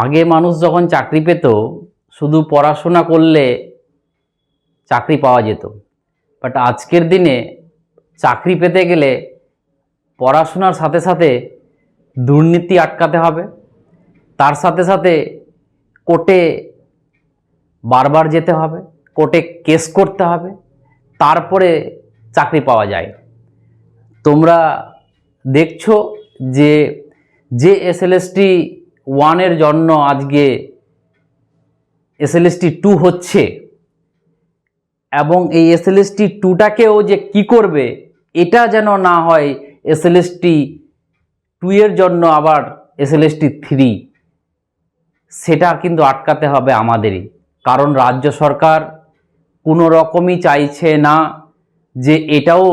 আগে মানুষ যখন চাকরি পেত, শুধু পড়াশোনা করলে চাকরি পাওয়া যেত। বাট আজকের দিনে চাকরি পেতে গেলে পড়াশোনার সাথে সাথে দুর্নীতি আটকাতে হবে। তার সাথে সাথে কোর্টে বারবার যেতে হবে, কোর্টে কেস করতে হবে, তারপরে চাকরি পাওয়া যায়। তোমরা দেখছ যে যে এস এল এসএলএসটি ওয়ানের জন্য আজকে এসএলএসটি টু হচ্ছে এবং এই এসএলএসটি টুটাকেও যে কি করবে, এটা যেন না হয় এসএলএসটি টু এর জন্য আবার এসএলএসটি থ্রি সেটা কিন্তু আটকাতে হবে আমাদেরই। কারণ রাজ্য সরকার কোনো রকমই চাইছে না যে এটাও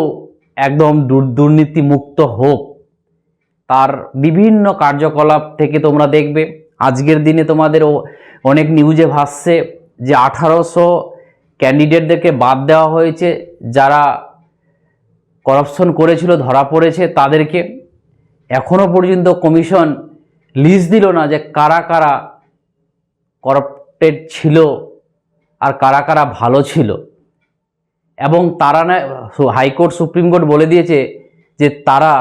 একদম দুর- দুর্নীতিমুক্ত হোক। তার বিভিন্ন কার্যকলাপ থেকে তোমরা দেখবে। আজকের দিনে তোমাদের অনেক নিউজে ভাসছে যে আঠারোশো ক্যান্ডিডেটদেরকে বাদ দেওয়া হয়েছে, যারা করাপশন করেছিল, ধরা পড়েছে তাদেরকে। এখনও পর্যন্ত কমিশন লিস্ট দিল না যে কারা কারা করাপ্টেড ছিল আর কারা কারা ভালো ছিল। এবং তারা না, হাইকোর্ট, সুপ্রিম কোর্ট বলে দিয়েছে যে তারা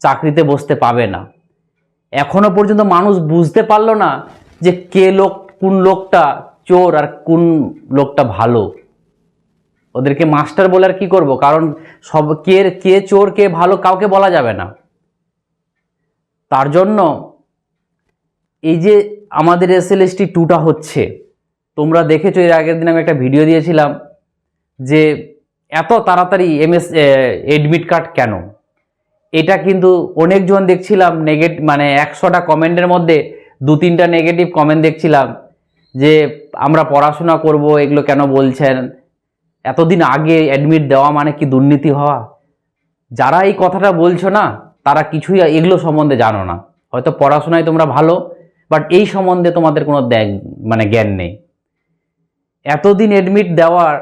চাকরিতে বসতে পাবে না। এখনও পর্যন্ত মানুষ বুঝতে পারল না যে কে লোক, কোন লোকটা চোর আর কোন লোকটা ভালো। ওদেরকে মাস্টার বলে আর কি করব? কারণ সব কে কে চোর, কে ভালো কাউকে বলা যাবে না। তার জন্য এই যে আমাদের এস এসএলএসটি টুটা হচ্ছে, তোমরা দেখেছ, এর আগের দিন আমি একটা ভিডিও দিয়েছিলাম যে এত তাড়াতাড়ি এমএস এডমিট কার্ড কেন? এটা কিন্তু অনেকজন দেখছিলাম নেগেটিভ মানে একশোটা কমেন্টের মধ্যে দু তিনটা নেগেটিভ কমেন্ট দেখছিলাম যে আমরা পড়াশোনা করব, এগুলো কেন বলছেন? এতদিন আগে অ্যাডমিট দেওয়া মানে কি দুর্নীতি হওয়া? যারা এই কথাটা বলছো না, তারা কিছুই এগুলো সম্বন্ধে জানো না। হয়তো পড়াশোনায় তোমরা ভালো বাট এই সম্বন্ধে তোমাদের কোনো মানে জ্ঞান নেই। এতদিন অ্যাডমিট দেওয়ার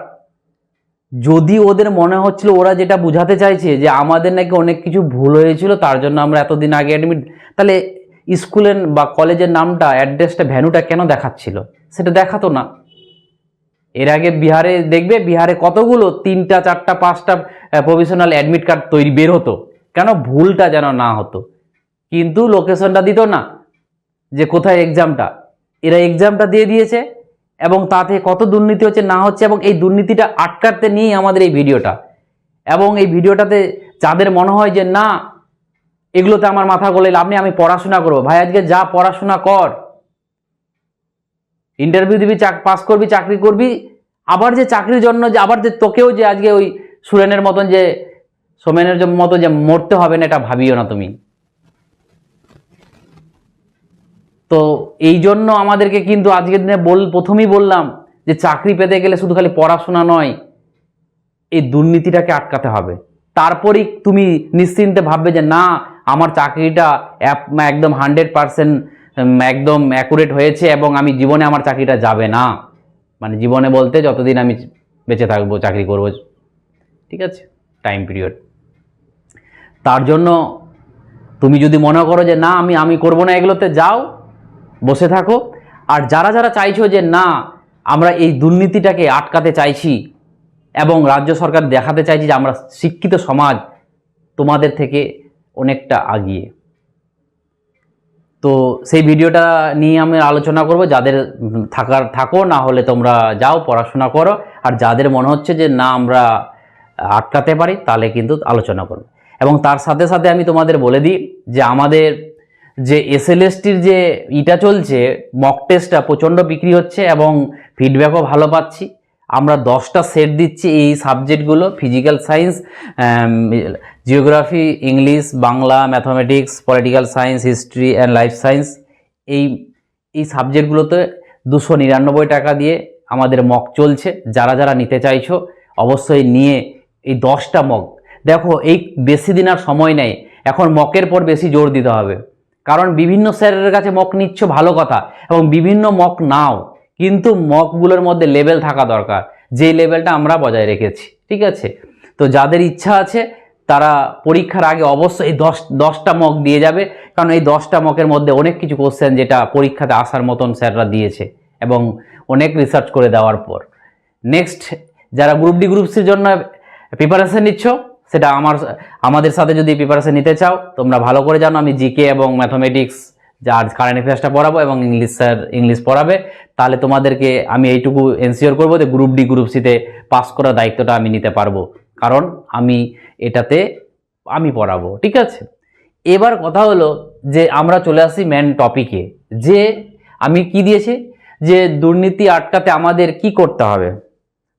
যদি ওদের মনে হচ্ছিল, ওরা যেটা বোঝাতে চাইছে যে আমাদের নাকি অনেক কিছু ভুল হয়েছিল, তার জন্য আমরা এতদিন আগে অ্যাডমিট তাহলে স্কুলের বা কলেজের নামটা অ্যাড্রেসটা ভ্যানুটা কেন দেখাচ্ছিল? সেটা দেখাতো না। এর আগে বিহারে দেখবে, বিহারে কতগুলো তিনটা, চারটা, পাঁচটা প্রফেশনাল অ্যাডমিট কার্ড তৈরি বের হতো। কেন? ভুলটা যেন না হতো। কিন্তু লোকেশনটা দিত না যে কোথায় এক্সামটা এরা এক্সামটা দিয়ে দিয়েছে এবং তাতে কত দুর্নীতি হচ্ছে না হচ্ছে এবং এই দুর্নীতিটা আটকাতে নিয়েই আমাদের এই ভিডিওটা। এবং এই ভিডিওটাতে যাদের মনে হয় যে, না, এগুলোতে আমার মাথা গলে লাভ নেই, আমি পড়াশোনা করব। ভাই, আজকে যা পড়াশোনা কর। ইন্টারভিউ দিবি, চাক পাস করবি, চাকরি করবি, আবার যে চাকরির জন্য যে, আবার যে তোকেও যে আজকে ওই সুরেনের মতন যে, সোমেনের মতো যে মরতে হবে না, এটা ভাবিও না তুমি। তো এই জন্য আমাদেরকে কিন্তু আজকের দিনে বল, প্রথমেই বললাম যে চাকরি পেতে গেলে শুধু খালি পড়াশোনা নয়, এই দুর্নীতিটাকে আটকাতে হবে। তারপরেই তুমি নিশ্চিন্তে ভাববে যে না, আমার চাকরিটা এক- একদম হান্ড্রেড পারসেন্ট একদম অ্যাকুরেট হয়েছে এবং আমি জীবনে আমার চাকরিটা যাবে না। মানে জীবনে বলতে যতদিন আমি বেঁচে থাকব, চাকরি করব, ঠিক আছে? টাইম পিরিয়ড তার জন্য তুমি যদি মনে করো যে না, আমি আমি করব না এগুলোতে, যাও। বসে থাকো। আর যারা যারা চাইছো যে না, আমরা এই দুর্নীতিটাকে আটকাতে চাইছি এবং রাজ্য সরকার দেখাতে চাইছি যে আমরা শিক্ষিত সমাজ তোমাদের থেকে অনেকটা আগিয়ে। তো সেই ভিডিওটা নিয়ে আমি আলোচনা করব। যাদের থাকার, থাকো, না হলে তোমরা যাও, পড়াশোনা করো। আর যাদের মনে হচ্ছে যে না, আমরা আটকাতে পারি, তাহলে কিন্তু আলোচনা করব এবং তার সাথে সাথে আমি তোমাদের বলে দিই যে আমাদের যে এসএলএসটির যে ইটা চলছে মক টেস্টটা প্রচণ্ড বিক্রি হচ্ছে এবং ফিডব্যাকও ভালো পাচ্ছি। আমরা দশটা সেট দিচ্ছি এই সাবজেক্টগুলো physical science geography English Bangla mathematics political science history and life science এই এই সাবজেক্টগুলোতে দুশো নিরানব্বই টাকা দিয়ে আমাদের মক চলছে। যারা যারা নিতে চাইছো, অবশ্যই নিয়ে এই দশটা মক দেখো, এই বেশি দিন আর সময় নেই। এখন মকের পর বেশি জোর দিতে হবে। কারণ বিভিন্ন স্যারের কাছে মক নিচ্ছ, ভালো কথা। এবং বিভিন্ন মক নাও। কিন্তু মকগুলোর মধ্যে লেভেল থাকা দরকার। যেই লেভেলটা আমরা বজায় রেখেছি। ঠিক আছে? তো যাদের ইচ্ছা আছে, তারা পরীক্ষার আগে অবশ্যই এই দশ, দশটা মক দিয়ে যাবে। কারণ এই দশটা মকের মধ্যে অনেক কিছু কোশ্চেন যেটা পরীক্ষাতে আসার মতন স্যাররা দিয়েছে। এবং অনেক রিসার্চ করে দেওয়ার পর। নেক্সট যারা গ্রুপ ডি গ্রুপ সির জন্য প্রিপারেশন নিচ্ছ সেটা আমার আমাদের সাথে যদি প্রিপারেশন নিতে চাও, তোমরা ভালো করে জানো, আমি জিকে এবং ম্যাথমেটিক্স যার কারেন্ট অ্যাফেয়ার্সটা পড়াবো এবং ইংলিশ স্যার ইংলিশ পড়াবে। তাহলে তোমাদেরকে আমি এইটুকু এনসিওর করব যে গ্রুপ ডি গ্রুপ সিতে পাস করার দায়িত্বটা আমি নিতে পারব। কারণ আমি এটাতে আমি পড়াবো, ঠিক আছে? এবার কথা হলো যে আমরা চলে আসি মেন টপিকে যে আমি কি দিয়েছি? যে দুর্নীতি আটকাতে আমাদের কি করতে হবে?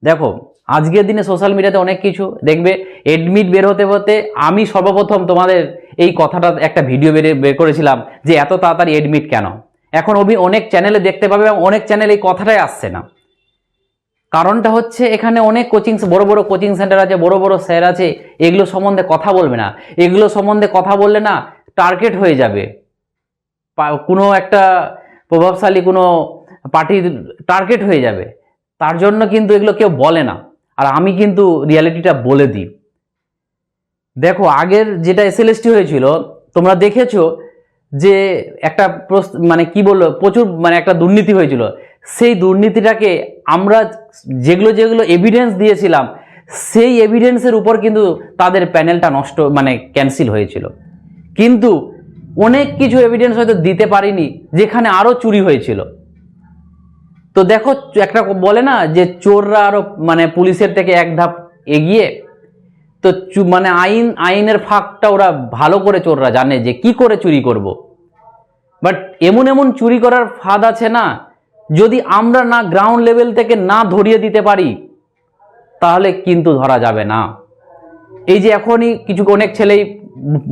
দেখো আজকের দিনে সোশ্যাল মিডিয়াতে অনেক কিছু। দেখবে এডমিট বের হতে হতে আমি সর্বপ্রথম তোমাদের এই কথাটা একটা ভিডিও বের বের করেছিলাম যে এত তাড়াতাড়ি এডমিট কেন? এখন অভি অনেক চ্যানেলে দেখতে পাবে এবং অনেক চ্যানেলে এই কথাটাই আসছে না। কারণটা হচ্ছে এখানে অনেক কোচিং বড় বড় কোচিং সেন্টার আছে, বড় বড় স্যার আছে, এগুলো সম্বন্ধে কথা বলবে না। এগুলো সম্বন্ধে কথা বললে না টার্গেট হয়ে যাবে। কোনো একটা প্রভাবশালী কোনো পার্টির টার্গেট হয়ে যাবে। তার জন্য কিন্তু এগুলো কেউ বলে না। আর আমি কিন্তু রিয়ালিটিটা বলে দিই। দেখো, আগের যেটা এসএলএসটি হয়েছিল, তোমরা দেখেছ যে একটা মানে কি বলল প্রচুর মানে একটা দুর্নীতি হয়েছিল। সেই দুর্নীতিটাকে আমরা যেগুলো যেগুলো এভিডেন্স দিয়েছিলাম, সেই এভিডেন্সের উপর কিন্তু তাদের প্যানেলটা নষ্ট মানে ক্যান্সেল হয়েছিল। কিন্তু অনেক কিছু এভিডেন্স হয়তো দিতে পারিনি, যেখানে আরও চুরি হয়েছিল। তো দেখো, একটা বলে না যে চোররা আরও মানে পুলিশের থেকে এক ধাপ এগিয়ে, তো মানে আইন, আইনের ফাঁকটা ওরা ভালো করে চোররা জানে যে কি করে চুরি করব। বাট এমন এমন চুরি করার ফাঁদ আছে না, যদি আমরা না গ্রাউন্ড লেভেল থেকে না ধরিয়ে দিতে পারি, তাহলে কিন্তু ধরা যাবে না এই যে এখনই কিছু অনেক ছেলেই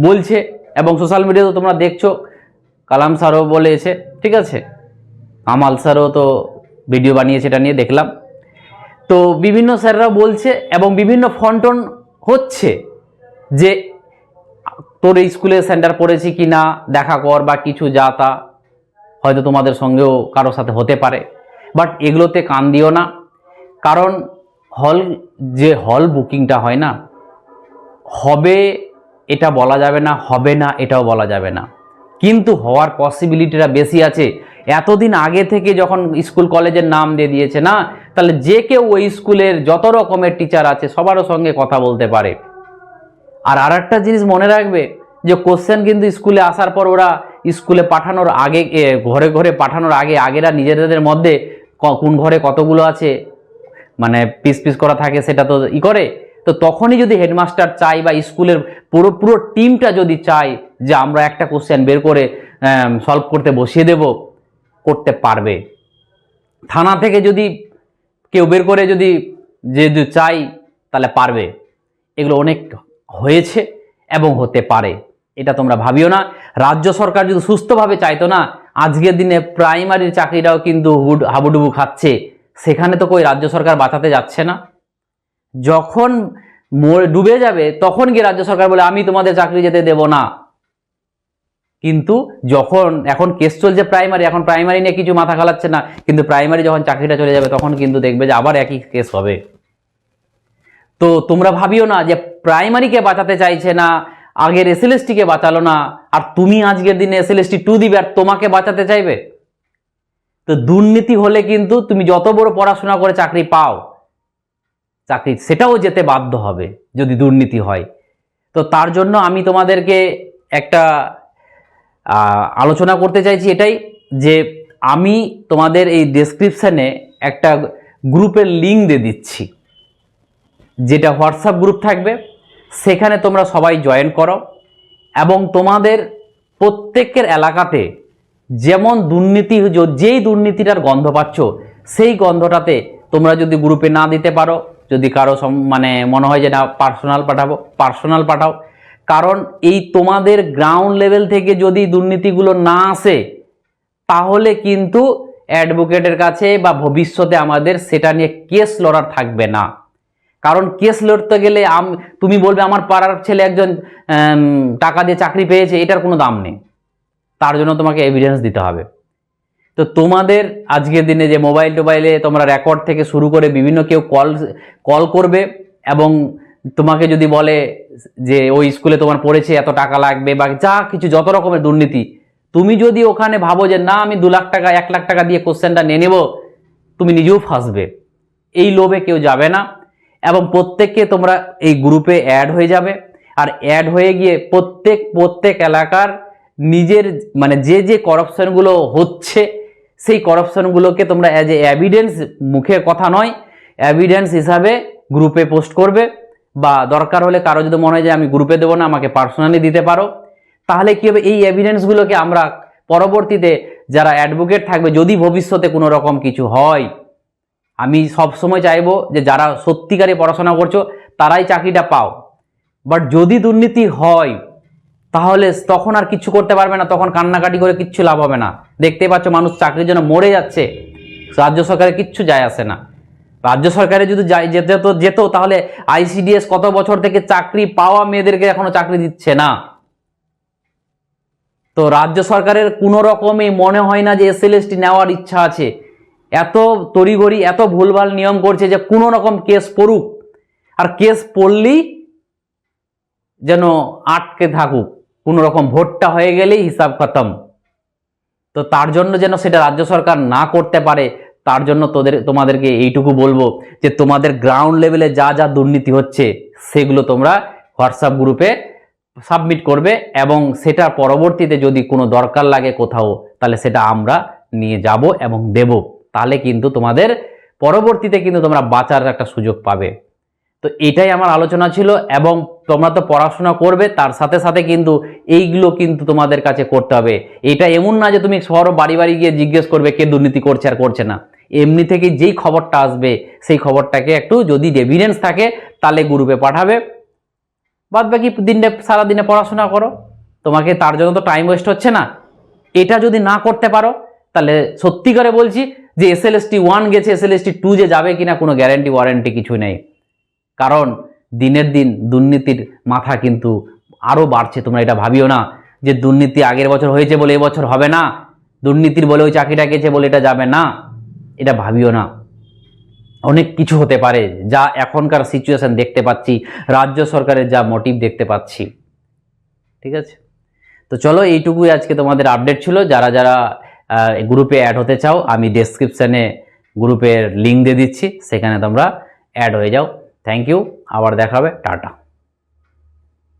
বলছে, এবং সোশ্যাল মিডিয়াতে তোমরা দেখছ, কালাম স্যারও বলেছে, ঠিক আছে আমাল স্যারও তো ভিডিও বানিয়েছে এটা নিয়ে দেখলাম। তো বিভিন্ন স্যাররা বলছে এবং বিভিন্ন ফন্টন হচ্ছে যে তোর স্কুলে সেন্টার পড়েছি কি না দেখা কর বা কিছু যা তা। হয়তো তোমাদের সঙ্গেও কারোর সাথে হতে পারে। বাট এগুলোতে কান দিও না। কারণ হল, যে হল বুকিংটা হয় না, হবে এটা বলা যাবে না, হবে না এটাও বলা যাবে না। কিন্তু হওয়ার পসিবিলিটিটা বেশি আছে এতদিন আগে থেকে যখন স্কুল কলেজের নাম দিয়ে দিয়েছে, না? তাহলে যে কেউ ওই স্কুলের যত রকমের টিচার আছে সবারও সঙ্গে কথা বলতে পারে। আর আর একটা জিনিস মনে রাখবে যে কোশ্চেন কিন্তু স্কুলে আসার পর ওরা স্কুলে পাঠানোর আগে ঘরে ঘরে পাঠানোর আগে, আগেরা নিজেদের মধ্যে কোন ঘরে কতগুলো আছে মানে পিস পিস করা থাকে সেটা তো ই করে। তো তখনই যদি হেডমাস্টার চাই বা স্কুলের পুরো পুরো টিমটা যদি চাই যে আমরা একটা কোশ্চেন বের করে সলভ করতে বসিয়ে দেব পারবে। থানা থেকে যদি কেউ বের করে যদি যে চাই তাহলে পারবে। এগুলো অনেক হয়েছে এবং হতে পারে। এটা তোমরা ভাবিও না। রাজ্য সরকার যদি সুস্থভাবে চাইতো না, আজকের দিনে প্রাইমারির চাকরিটাও কিন্তু হুড হাবুডুবু খাচ্ছে। সেখানে তো কই রাজ্য সরকার বাঁচাতে যাচ্ছে না? যখন ডুবে যাবে, তখন গিয়ে রাজ্য সরকার বলে, আমি তোমাদের চাকরি যেতে দেব না। কিন্তু যখন, এখন কেস চলছে প্রাইমারি এখন প্রাইমারি নিয়ে কিছু মাথা খালাচ্ছে না, কিন্তু প্রাইমারি যখন চাকরিটা চলে যাবে, তখন কিন্তু দেখবে যে আবার একই কেস হবে। তো তোমরা ভাবিও না যে প্রাইমারিকে বাঁচাতে চাইছে না, আগের এস এসএলএসটিকে বাঁচালো না, আর তুমি আজকের দিনে এস এসএলএসটি টু দিবে, আর তোমাকে বাঁচাতে চাইবে? তো দুর্নীতি হলে কিন্তু তুমি যত বড় পড়াশোনা করে চাকরি পাও, চাকরি, সেটাও যেতে বাধ্য হবে যদি দুর্নীতি হয়। তো তার জন্য আমি তোমাদেরকে একটা আলোচনা করতে চাইছি এটাই যে আমি তোমাদের এই ডেসক্রিপশানে একটা গ্রুপের লিঙ্ক দিয়ে দিচ্ছি। যেটা হোয়াটসঅ্যাপ গ্রুপ থাকবে, সেখানে তোমরা সবাই জয়েন করো এবং তোমাদের প্রত্যেকের এলাকাতে যেমন দুর্নীতি যেই দুর্নীতিটার গন্ধ পাচ্ছ, সেই গন্ধটাতে তোমরা যদি গ্রুপে না দিতে পারো, যদি কারও মানে মনে হয় যে না পার্সোনাল পাঠাবো পার্সোনাল পাঠাও কারণ এই তোমাদের গ্রাউন্ড লেভেল থেকে যদি দুর্নীতিগুলো না আসে, তাহলে কিন্তু অ্যাডভোকেটের কাছে বা ভবিষ্যতে আমাদের সেটা নিয়ে কেস লড়ার থাকবে না। কারণ কেস লড়তে গেলে আম- তুমি বলবে আমার পাড়ার ছেলে একজন টাকা দিয়ে চাকরি পেয়েছে, এটার কোনো দাম নেই। তার জন্য তোমাকে এভিডেন্স দিতে হবে। তো তোমাদের আজকের দিনে যে মোবাইল টোবাইলে তোমরা রেকর্ড থেকে শুরু করে বিভিন্ন কেউ কল কল করবে এবং তোমাকে যদি বলে যে ওই স্কুলে তোমার পড়েছে, এত টাকা লাগবে বা যা কিছু, যত রকমের দুর্নীতি, তুমি যদি ওখানে ভাবো যে না, আমি দু লাখ টাকা, এক লাখ টাকা দিয়ে কোশ্চেনটা নিয়ে নেব, তুমি নিজেও ফাঁসবে। এই লোভে কেউ যাবে না এবং প্রত্যেককে তোমরা এই গ্রুপে অ্যাড হয়ে যাবে। আর অ্যাড হয়ে গিয়ে প্রত্যেক প্রত্যেক এলাকার নিজের মানে যে যে করাপশনগুলো হচ্ছে, সেই করাপশনগুলোকে তোমরা অ্যাজ এ এভিডেন্স মুখের কথা নয় এভিডেন্স হিসাবে গ্রুপে পোস্ট করবে। বা দরকার হলে কারও যদি মনে হয় যে আমি গ্রুপে দেবো না, আমাকে পার্সোনালি দিতে পারো, তাহলে কি হবে? এই এভিডেন্সগুলোকে আমরা পরবর্তীতে যারা অ্যাডভোকেট থাকবে, যদি ভবিষ্যতে কোনো রকম কিছু হয়, আমি সব সময় চাইব যে যারা সত্যিকারে পড়াশোনা করছ, তারাই চাকরিটা পাও। বাট যদি দুর্নীতি হয়, তাহলে তখন আর কিছু করতে পারবে না, তখন কান্নাকাটি করে কিচ্ছু লাভ হবে না। দেখতে পাচ্ছ, মানুষ চাকরির জন্য মরে যাচ্ছে। রাজ্য সরকারের কিচ্ছু যায় আসে না। রাজ্য সরকারে যদি যাই যেতে তো যেত, তাহলে আইসিডিএস কত বছর থেকে চাকরি পাওয়া মেয়েদেরকে এখনও চাকরি দিচ্ছে না? তো রাজ্য সরকারের কোনো রকমই মনে হয় না যে এসএলএসটি নেওয়ার ইচ্ছা আছে। এত তড়িঘড়ি, এত ভুলভাল নিয়ম করছে যে কোনো রকম কেস পড়ুক। আর কেস পড়লেই যেন আটকে থাকুক। কোনো রকম ভোটটা হয়ে গেলেই হিসাব খতম। তো তার জন্য যেন সেটা রাজ্য সরকার না করতে পারে তার জন্য তোদের, তোমাদেরকে এইটুকু বলব যে তোমাদের গ্রাউন্ড লেভেলে যা যা দুর্নীতি হচ্ছে, সেগুলো তোমরা হোয়াটসঅ্যাপ গ্রুপে সাবমিট করবে এবং সেটা পরবর্তীতে যদি কোনো দরকার লাগে কোথাও, তাহলে সেটা আমরা নিয়ে যাব এবং দেব। তাহলে কিন্তু তোমাদের পরবর্তীতে কিন্তু তোমরা বাঁচার একটা সুযোগ পাবে। তো এটাই আমার আলোচনা ছিল এবং তোমরা তো পড়াশোনা করবে, তার সাথে সাথে কিন্তু এইগুলো কিন্তু তোমাদের কাছে করতে হবে। এটা এমন না যে তুমি শহর বাড়ি বাড়ি গিয়ে জিজ্ঞেস করবে কে দুর্নীতি করছে আর করছে না। এমনি থেকে যেই খবরটা আসবে, সেই খবরটাকে একটু যদি এভিডেন্স থাকে, তাহলে গ্রুপে পাঠাবে। বাদ বাকি দিনে সারাদিনে পড়াশোনা করো। তোমাকে তার জন্য তো টাইম ওয়েস্ট হচ্ছে না। এটা যদি না করতে পারো, তাহলে সত্যি করে বলছি যে S L S T one গেছে S L S T two যে যাবে কিনা কোনো গ্যারেন্টি ওয়ারেন্টি কিছু নেই। কারণ দিনের দিন দুর্নীতির মাথা কিন্তু আরও বাড়ছে, তোমরা এটা ভাবিও না যে দুর্নীতি আগের বছর হয়েছে বলে এবছর হবে না। দুর্নীতির বলে ওই চাকরিটা গেছে বলে এটা যাবে না। এটা ভাবিও না। অনেক কিছু হতে পারে যা এখনকার সিচুয়েশান দেখতে পাচ্ছি, রাজ্য সরকারের যা মোটিভ দেখতে পাচ্ছি। ঠিক আছে? তো চলো এইটুকুই আজকে তোমাদের আপডেট ছিল। যারা যারা গ্রুপে অ্যাড হতে চাও, আমি ডেসক্রিপশানে গ্রুপের লিঙ্ক দিয়ে দিচ্ছি। সেখানে তোমরা অ্যাড হয়ে যাও। থ্যাংক ইউ আবার দেখা হবে। টাটা।